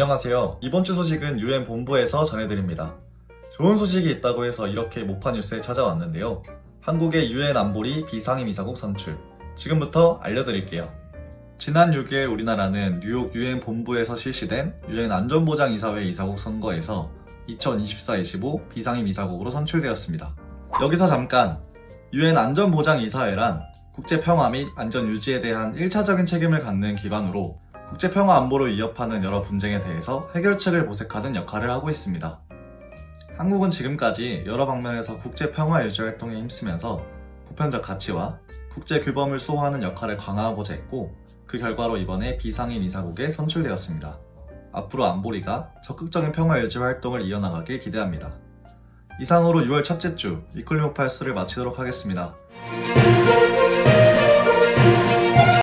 안녕하세요. 이번 주 소식은 UN 본부에서 전해드립니다. 좋은 소식이 있다고 해서 이렇게 모파 뉴스에 찾아왔는데요. 한국의 UN 안보리 비상임 이사국 선출. 지금부터 알려드릴게요. 지난 6일 우리나라는 뉴욕 UN 본부에서 실시된 UN 안전보장이사회 이사국 선거에서 2024-25 비상임 이사국으로 선출되었습니다. 여기서 잠깐 UN 안전보장이사회란 국제 평화 및 안전 유지에 대한 1차적인 책임을 갖는 기관으로 국제평화 안보를 위협하는 여러 분쟁에 대해서 해결책을 모색하는 역할을 하고 있습니다. 한국은 지금까지 여러 방면에서 국제평화 유지 활동에 힘쓰면서 보편적 가치와 국제 규범을 수호하는 역할을 강화하고자 했고 그 결과로 이번에 비상임 이사국에 선출되었습니다. 앞으로 안보리가 적극적인 평화 유지 활동을 이어나가길 기대합니다. 이상으로 6월 첫째 주 위클리 모파이스를 마치도록 하겠습니다.